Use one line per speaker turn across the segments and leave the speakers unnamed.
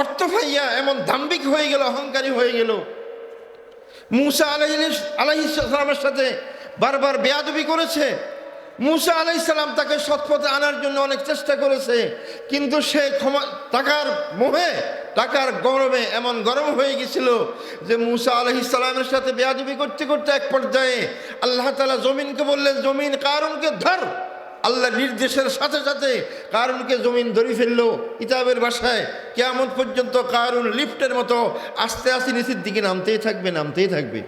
অর্থ পাইয়া এমন দাম্বিক হয়ে গেল, অহংকারী হয়ে গেল। মুসা আলহ আলাইসালামের সাথে বারবার বেয়াদবি করেছে। মুসা আলাইসালাম তাকে সৎপথে আনার জন্য অনেক চেষ্টা করেছে, কিন্তু সে ক্ষমা টাকার মোহে, টাকার গরমে এমন গরম হয়ে গেছিল যে মুসা আলহিসাল্লামের সাথে বেয়াদবি করতে করতে এক পর্যায়ে আল্লাহ তালা জমিনকে বললেন, জমিন কারণকে ধর। আল্লাহ নির্দেশের সাথে সাথে কারুনকে জমিন ধরে ফেলল কিতাবের বাসায় কেমন পর্যন্ত কারুন লিফটের মতো আস্তে আস্তে নিচের দিকে নামতেই থাকবে নামতেই থাকবে।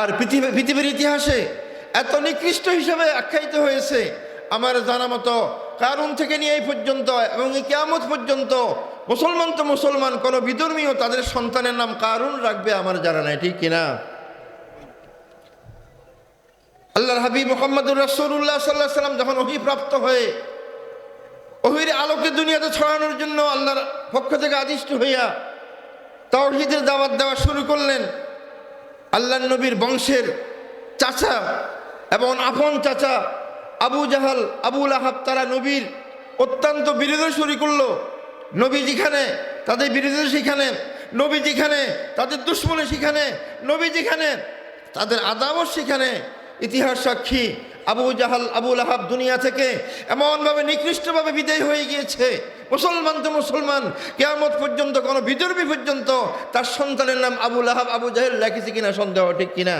আর পৃথিবী, পৃথিবীর ইতিহাসে এত নিকৃষ্ট হিসাবে আখ্যায়িত হয়েছে। আমার জানা মতো কারুন থেকে নিয়ে এই পর্যন্ত এবং এই কেয়ামত পর্যন্ত মুসলমান তো মুসলমান, কোনো বিধর্মীয় তাদের সন্তানের নাম কারুন রাখবে আমার জানা নাই, ঠিক কিনা? আল্লাহর হাবিব মোহাম্মদুর রসুল্লাহ সাল্লাহ সাল্লাম যখন অভিপ্রাপ্ত হয়ে ওহির আলোকে দুনিয়াতে ছড়ানোর জন্য আল্লাহর পক্ষ থেকে আদিষ্ট হইয়া তাওহিদের দাওয়াত দেওয়া শুরু করলেন আল্লাহ নবীর বংশের চাচা এবং আপন চাচা আবু জাহাল আবুল আহাব তারা নবীর অত্যন্ত বিরোধী শুরু করল। নবী যেখানে, তাদের বিরোধী সেখানে, নবী যেখানে, তাদের দুশ্মনী সেখানে, নবী যেখানে, তাদের আদাবত সেখানে। ইতিহাস সাক্ষী আবু জাহাল আবুল আহাব দুনিয়া থেকে এমনভাবে নিকৃষ্টভাবে বিদায় হয়ে গিয়েছে মুসলমান তো মুসলমান কেয়ামত পর্যন্ত কোনো বিদর্বী পর্যন্ত তার সন্তানের নাম আবুল আহাব আবু জাহেল লেখেছে কিনা সন্দেহ ঠিক কিনা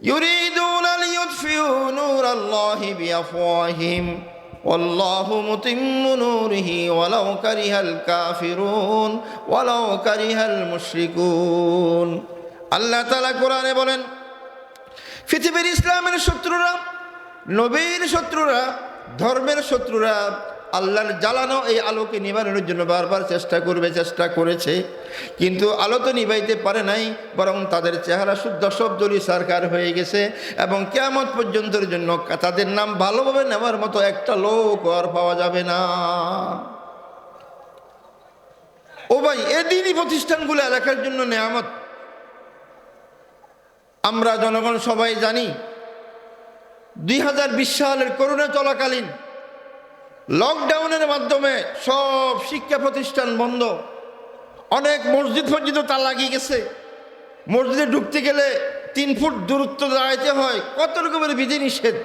يريدون ليطفئوا نور الله بأفواههم والله متم نوره ولو كره الكافرون ولو كره المشركون আল্লাহ তালা কোরআনে বলেন, পৃথিবীর ইসলামের শত্রুরা, নবীর শত্রুরা, ধর্মের শত্রুরা আল্লাহর জ্বালানো এই আলোকে নিবারণের জন্য বারবার চেষ্টা করবে, চেষ্টা করেছে। কিন্তু আলো তো নিবাইতে পারে নাই, বরং তাদের চেহারা শুদ্ধ শব্দলি সরকার হয়ে গেছে এবং কেমন পর্যন্তের জন্য তাদের নাম ভালোভাবে নেওয়ার মতো একটা লোক আর পাওয়া যাবে না। ও ভাই, এদিনই প্রতিষ্ঠানগুলো এলাকার জন্য নেয়ামত আমরা জনগণ সবাই জানি, দুই হাজার বিশ সালের করোনা চলাকালীন লকডাউনের মাধ্যমে সব শিক্ষা প্রতিষ্ঠান বন্ধ। অনেক মসজিদ ফসজিদও তার লাগিয়ে গেছে। মসজিদে ঢুকতে গেলে তিন ফুট দূরত্ব দাঁড়াইতে হয়, কত রকমের বিধি নিষেধ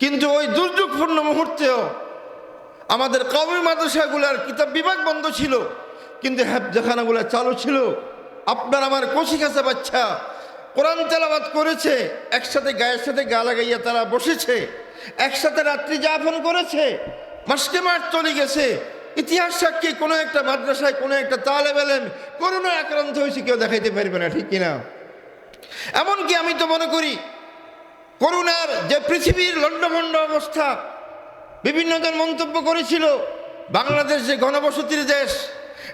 কিন্তু ওই দুর্যোগপূর্ণ মুহূর্তেও আমাদের কবি মাদ্রাসাগুলার কিতাব বিভাগ বন্ধ ছিল, কিন্তু হ্যাবজাখানাগুলো চালু ছিল। আপনার আমার কচি কাছে বাচ্চা কোরআন তেলাবাদ করেছে, একসাথে গায়ের সাথে গা লাগাইয়া তারা বসেছে, একসাথে রাত্রি যাপন করেছে, মাসকে মাঠ চলে গেছে। ইতিহাস সাক্ষী, কোনো একটা মাদ্রাসায় কোনো একটা তালে বেলেন করোনা আক্রান্ত হয়েছে, কেউ দেখাইতে পারবে না, ঠিক কিনা? এমনকি আমি তো মনে করি করোনার যে পৃথিবীর লণ্ডভণ্ড অবস্থা, বিভিন্ন জন মন্তব্য করেছিল, বাংলাদেশ যে ঘনবসতির দেশ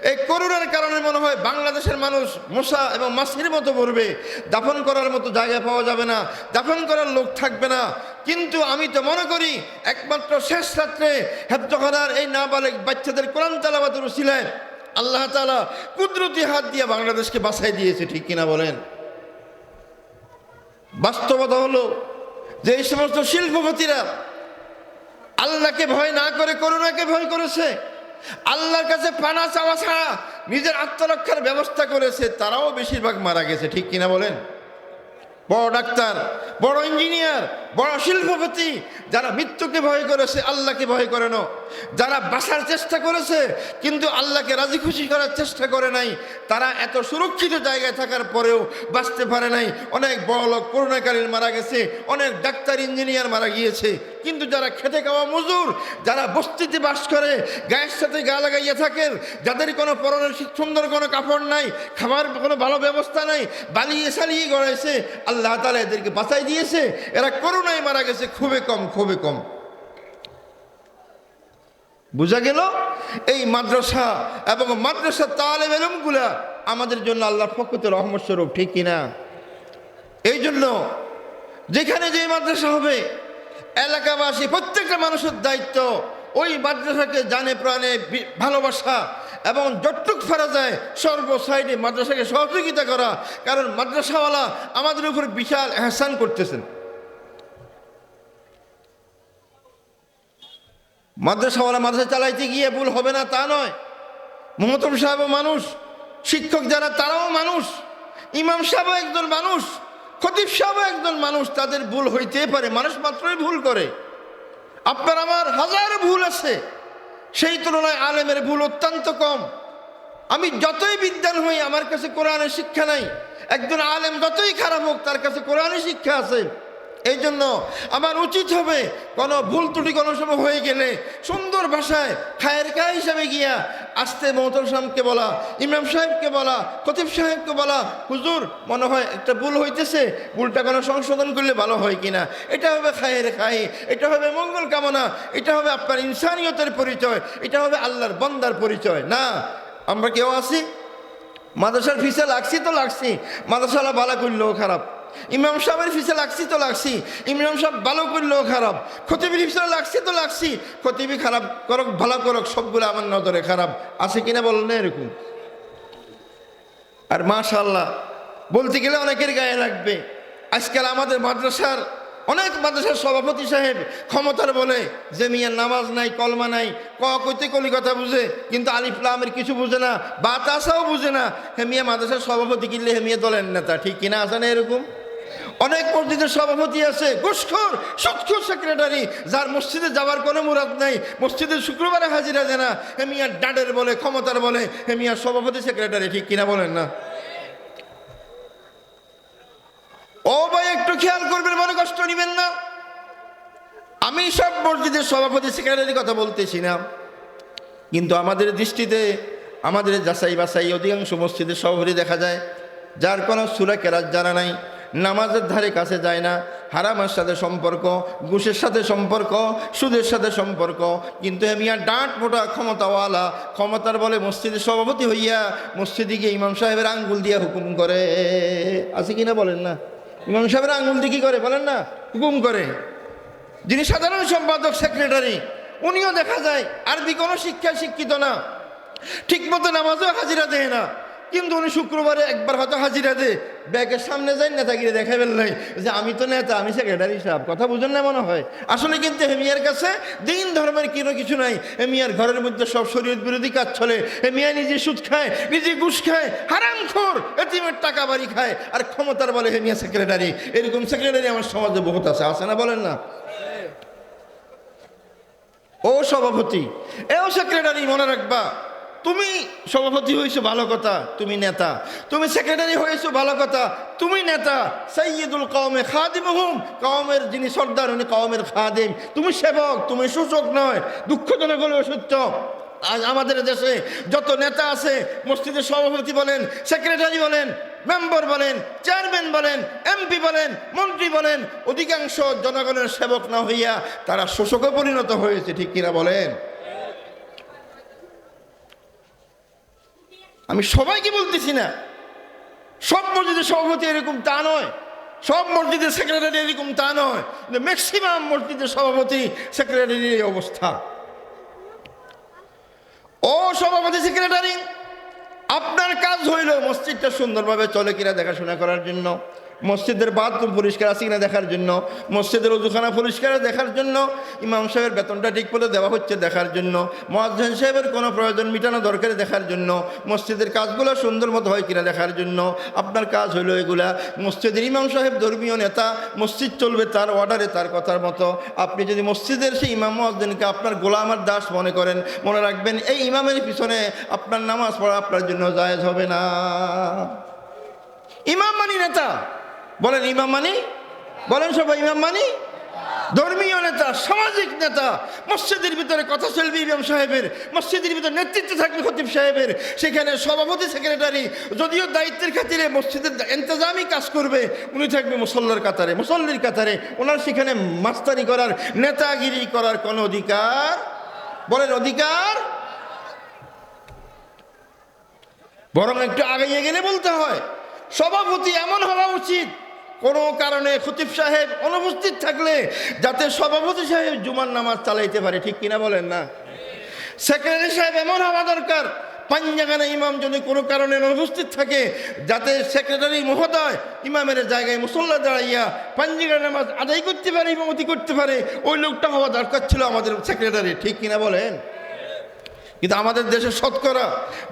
এই করোনার কারণে মনে হয় বাংলাদেশের মানুষ মশা এবং মাছির মতো পড়বে দাফন করার মতো জায়গা পাওয়া যাবে না, দাফন করার লোক থাকবে না। কিন্তু আমি তো মনে করি, একমাত্র শেষ রাত্রে হেফজখানার এই নাবালেক বাচ্চাদের কোরআন তালাবাতের ছিলেন আল্লাহ তালা কুদরতি হাত দিয়ে বাংলাদেশকে বাছাই দিয়েছে, ঠিক কিনা বলেন? বাস্তবতা হলো যে এই সমস্ত শিল্পপতিরা আল্লাহকে ভয় না করে করোনাকে ভয় করেছে। আল্লাহর কাছে পানা চাওয়া ছাড়া নিজের আত্মরক্ষার ব্যবস্থা করেছে, তারাও বেশিরভাগ মারা গেছে, ঠিক কিনা বলেন? বড় ডাক্তার বড় ইঞ্জিনিয়ার, বড় শিল্পপতি, যারা মৃত্যুকে ভয় করেছে, আল্লাহকে ভয় করে না। যারা বাঁচার চেষ্টা করেছে, কিন্তু আল্লাহকে রাজি খুশি করার চেষ্টা করে নাই, তারা এত সুরক্ষিত জায়গায় থাকার পরেও বাঁচতে পারে নাই। অনেক বড় লোক করোনাকালীন মারা গেছে, অনেক ডাক্তার, ইঞ্জিনিয়ার মারা গিয়েছে। কিন্তু যারা খেতে খাওয়া মজুর, যারা বস্তিতে বাস করে, গায়ের সাথে গা লাগাইয়া থাকেন, যাদের কোনো পরনের সুন্দর কোনো কাপড় নাই, খাবার কোনো ভালো ব্যবস্থা নাই, বালিয়ে সালিয়ে গড়াইছে, আল্লাহ তালা এদেরকে বাঁচাই দিয়েছে, এরা করোনায় মারা গেছে, খুবই কম খুবই কম। বোঝা গেল? এই মাদ্রাসা এবং মাদ্রাসা তালেম এলমগুলা আমাদের জন্য আল্লাহর পক্ষতে রহমত স্বরূপ, ঠিক কিনা? এই জন্য যেখানে যে মাদ্রাসা হবে, এলাকাবাসী, প্রত্যেকটা মানুষের দায়িত্ব ওই মাদ্রাসাকে জানে প্রাণে ভালোবাসা এবং যতটুক ফেরা যায় সর্ব সাইডে মাদ্রাসাকে সহযোগিতা করা। কারণ মাদ্রাসাওয়ালা আমাদের উপর বিশাল এহসান করতেছেন। মাদ্রাসাওয়ালা মাদ্রাসা চালাইতে গিয়ে ভুল হবে না, তা নয়। মহতম সাহেবও মানুষ, শিক্ষক যারা, তারাও মানুষ। ইমাম সাহেবও একজন মানুষ, খতিব সাহেবও একজন মানুষ, তাদের ভুল হইতে পারে। মানুষ মাত্রই ভুল করে। আপনার আমার হাজার ভুল আছে। সেই তুলনায় আলেমের ভুল অত্যন্ত কম। আমি যতই বিদ্যান হই, আমার কাছে কোরআনের শিক্ষা নাই। একজন আলেম যতই খারাপ হোক, তার কাছে কোরআনের শিক্ষা আছে। এই জন্য আমার উচিত হবে কোনো ভুল ত্রুটি কোনো সময় হয়ে গেলে সুন্দর ভাষায় খায়ের কা হিসাবে গিয়া আস্তে মহতর সাহেবকে বলা ইমাম সাহেবকে বলা, খতিব সাহেবকে বলা, হুজুর, মনে হয় একটা ভুল হইতেছে, ভুলটা কোনো সংশোধন করলে ভালো হয় কিনা? এটা হবে খায়ের খাই এটা হবে মঙ্গল কামনা, এটা হবে আপনার ইনসানিয়তের পরিচয়, এটা হবে আল্লাহর বন্দার পরিচয়। না, আমরা কেউ আছি? মাদ্রাসার ফিসে লাগছি তো লাগছি মাদ্রাসালা ভালো করলেও খারাপ। ইমাম সাহেবের ফিসে লাগছি তো লাগছি। ইমাম সাহেব ভালো করলেও খারাপ। খতিবির ফিসে লাগছি তো লাগছি। খতিবি খারাপ করক, ভালো করক, সবগুলো আমার নজরে খারাপ। আছে কিনা বল না এরকম? আর মাশাল্লাহ বলতে গেলে অনেকের গায়ে লাগবে। আজকাল আমাদের মাদ্রাসার অনেক মাদ্রাসার সভাপতি সাহেব ক্ষমতার বলে যে মিয়ার নামাজ নাই, কলমা নাই। ক, কইতে কলিকথা বুঝে, কিন্তু আলিফলামের কিছু বুঝে না, বাতাসাও বুঝে না। হে মিয়া, মাদ্রাসার সভাপতি কিনলে হে মিয়া দলের নেতা, ঠিক কিনা আছে না এরকম? অনেক মসজিদের সভাপতি আছে, ঘুষখোর সুৎখোর সেক্রেটারি, যার মসজিদে যাওয়ার কোনো মুরাদ নাই। মসজিদে শুক্রবারে হাজিরা দেয় না। হে মিয়ার ডাডের বলে, ক্ষমতার বলে, হে মিয়ার সভাপতি সেক্রেটারি, ঠিক কিনা বলেন না? ও ভাই, একটু খেয়াল করবেন, মনে কষ্ট নেবেন না। আমি সব মসজিদের সভাপতি সেক্রেটারির কথা বলতেছি না। কিন্তু আমাদের দৃষ্টিতে, আমাদের যাচাই বাছাই অধিকাংশ মসজিদের সভাপতি দেখা যায়, যার কোনো সুরা কেরাত জানা নাই, নামাজের ধারে কাছে যায় না, হারামের সাথে সম্পর্ক, ঘুষের সাথে সম্পর্ক, সুদের সাথে সম্পর্ক। কিন্তু মিয়া ডাঁট মোটা ক্ষমতাওয়ালা, ক্ষমতার বলে মসজিদের সভাপতি হইয়া মসজিদে গিয়ে ইমাম সাহেবের আঙ্গুল দিয়ে হুকুম করে। আছে কিনা বলেন না? ইমাম সাহেবের আঙুল দিয়ে কী করে বলেন না? হুকুম করে। যিনি সাধারণ সম্পাদক সেক্রেটারি উনিও দেখা যায়, আরবি কোনো শিক্ষায় শিক্ষিত না। ঠিকমতো নামাজও হাজিরা দেয় না। কিন্তু উনি শুক্রবারে একবার হয়তো হাজিরা দে ব্যাগের সামনে যাই নেতাগিরি দেখা নাই যে আমি তো নেতা, আমি সেক্রেটারি সাহেব। কথা বুঝেন না মনে হয়? আসলে কিন্তু হেমিয়ার কাছে দিন ধর্মের কোনো কিছু নাই। হেমিয়ার ঘরের মধ্যে সব শরীর বিরোধী কাজ চলে। হেমিয়া নিজে সুদ খায়, নিজে ঘুষ খায়, হারাম খোর, এতিমের টাকা বাড়ি খায়। আর ক্ষমতার বলে হেমিয়া সেক্রেটারি এরকম সেক্রেটারি আমার সমাজে বহুত আছে। আছে না বলেন না? ও সভাপতি, এও সেক্রেটারি মনে রাখবা। তুমি সভাপতি হয়েছো, ভালো কথা, তুমি নেতা। তুমি সেক্রেটারি হয়েছো, ভালো কথা, তুমি নেতা। সৈয়দুল কওমে খাদিম হুম কওমের যিনি সর্দার, উনি কওমের খাদিম। তুমি সেবক, তুমি সূচক নয়, দুঃখজনক হলেও সত্য আজ আমাদের দেশে যত নেতা আছে, মসজিদের সভাপতি বলেন, সেক্রেটারি বলেন, মেম্বার বলেন, চেয়ারম্যান বলেন, এমপি বলেন, মন্ত্রী বলেন, অধিকাংশ জনগণের সেবক না হইয়া তারা শোষকে পরিণত হয়েছে, ঠিক কিনা বলেন? আমি সবাইকে বলতেছি না। সব মসজিদের সভাপতি এরকম তা নয়। সব মসজিদের সেক্রেটারি এরকম তা নয়। ম্যাক্সিমাম মসজিদের সভাপতি সেক্রেটারির এই অবস্থা। ও সভাপতি সেক্রেটারি আপনার কাজ হইল মসজিদটা সুন্দরভাবে চলে কিনা দেখাশোনা করার জন্য। মসজিদের বাথরুম পরিষ্কার আছে কিনা দেখার জন্য, মসজিদের ওজুখানা পরিষ্কার দেখার জন্য, ইমাম সাহেবের বেতনটা ঠিক করে দেওয়া হচ্ছে দেখার জন্য, মহাজন সাহেবের কোনো প্রয়োজন মিটানো দরকার দেখার জন্য, মসজিদের কাজগুলো সুন্দর মতো হয় কিনা দেখার জন্য, আপনার কাজ হইল এগুলা। মসজিদের ইমাম সাহেব ধর্মীয় নেতা, মসজিদ চলবে তার অর্ডারে তার কথার মতো। আপনি যদি মসজিদের সেই ইমাম মহাজনকে আপনার গোলামার দাস মনে করেন, মনে রাখবেন, এই ইমামের পিছনে আপনার নামাজ পড়া আপনার জন্য জায়েজ হবে না। ইমাম মানি নেতা বলেন ইমাম মানি? বলেন সবাই, ইমাম মানি? ধর্মীয় নেতা, সামাজিক নেতা, মসজিদের ভিতরে কথা চলবে ইমাম সাহেবের, মসজিদের ভিতরে নেতৃত্ব থাকবে খতিব সাহেবের, সেখানে সভাপতি, সেক্রেটারি, যদিও দায়িত্বের খাতিরে মসজিদের এন্তজামি কাজ করবে, উনি থাকবে মুসল্লার কাতারে, মুসল্লির কাতারে, ওনার সেখানে মাস্তারি করার, নেতাগিরি করার কোনো অধিকার? বলেন অধিকার? বরং একটু আগাইয়ে গেলে বলতে হয়, সভাপতি এমন হওয়া উচিত কোনো কারণে খতিব সাহেব অনুপস্থিত থাকলে যাতে সভাপতি সাহেব জুমার নামাজ চালাইতে পারে, ঠিক কিনা বলেন না? সেক্রেটারি সাহেব এমন হওয়া দরকার, পাঞ্জাগানা ইমাম যদি কোনো কারণে অনুপস্থিত থাকে, যাতে সেক্রেটারি মহোদয় ইমামের জায়গায় মুসল্লা দাঁড়াইয়া পাঞ্জাগানা নামাজ আদায় করতে পারে, ইমামতি করতে পারে, ওই লোকটা হওয়া দরকার ছিল আমাদের সেক্রেটারি, ঠিক কিনা বলেন? কিন্তু আমাদের দেশে শতকরা,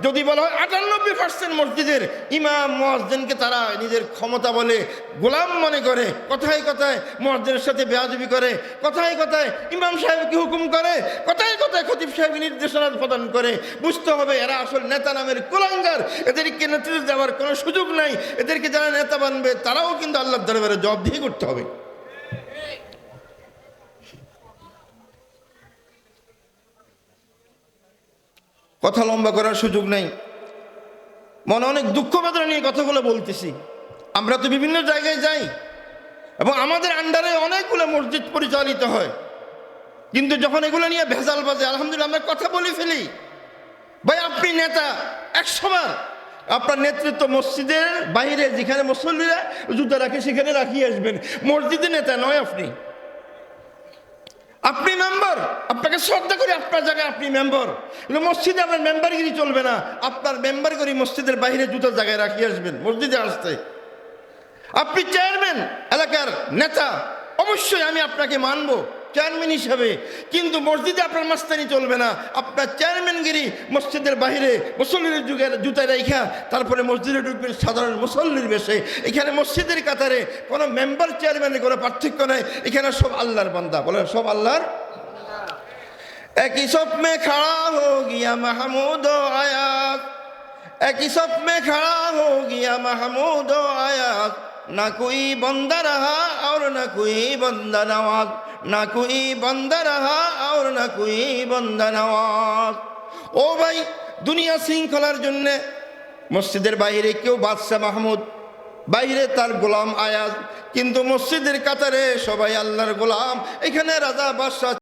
যদি বলা হয় আটানব্বই পার্সেন্ট মসজিদের ইমাম মসজিদকে তারা নিজের ক্ষমতা বলে গোলাম মনে করে। কথায় কথায় মসজিদের সাথে বেয়াদবি করে, কথায় কথায় ইমাম সাহেবকে হুকুম করে, কথায় কথায় খতিব সাহেবকে নির্দেশনা প্রদান করে। বুঝতে হবে এরা আসল নেতা নামের কুলাঙ্গার। এদেরকে নেতৃত্ব দেওয়ার কোনো সুযোগ নাই। এদেরকে যারা নেতা বানবে, তারাও কিন্তু আল্লাহ দরবারে জবাবদিহি করতে হবে। কথা লম্বা করার সুযোগ নেই। মনে অনেক দুঃখ বেদনা নিয়ে কথাগুলো বলতেছি। আমরা তো বিভিন্ন জায়গায় যাই এবং আমাদের আন্ডারে অনেকগুলো মসজিদ পরিচালিত হয়। কিন্তু যখন এগুলো নিয়ে ভেজাল বাজে, আলহামদুলিল্লাহ আমরা কথা বলে ফেলি। ভাই, আপনি নেতা একশোবার আপনার নেতৃত্ব মসজিদের বাইরে, যেখানে মুসল্লিরা জুতা রাখে, সেখানে রাখিয়ে আসবেন। মসজিদের নেতা নয় আপনি। আপনি মেম্বার আপনাকে শ্রদ্ধা করি, আপনার জায়গায় আপনি মেম্বার কিন্তু মসজিদে আপনার মেম্বারগিরি চলবে না। আপনার মেম্বার করি মসজিদের বাইরে জুতার জায়গায় রাখিয়ে আসবেন, মসজিদে আসতে। আপনি চেয়ারম্যান এলাকার নেতা। অবশ্যই আমি আপনাকে মানব। চেয়ারম্যান হিসাবে। কিন্তু মসজিদে আপনার মাস্তানি চলবে না। আপনার চেয়ারম্যানগিরি মসজিদের বাইরে মুসল্লির যুগের জুতায় রেখা তারপরে মসজিদে ঢুকবেন সাধারণ মুসল্লির বেশে। এখানে মসজিদের কাতারে কোনো মেম্বার চেয়ারম্যানের কোনো পার্থক্য নেই। এখানে সব আল্লাহর বান্দা। বলে সব আল্লাহর? একই মে খাড়া হো গিয়া মাহমুদ আয়া একই খাড়া হো গিয়া মাহমুদ আয়া না কোই বন্দা রাহা আর না কোই বন্দা না কুই বন্দা রাহা আর না কুই বন্দা নওয়াজ ও ভাই, দুনিয়া শৃঙ্খলার জন্যে মসজিদের বাইরে কেউ বাদশাহ মাহমুদ, বাইরে তার গোলাম আয়াজ, কিন্তু মসজিদের কাতারে সবাই আল্লাহর গোলাম, এখানে রাজা বাদশাহ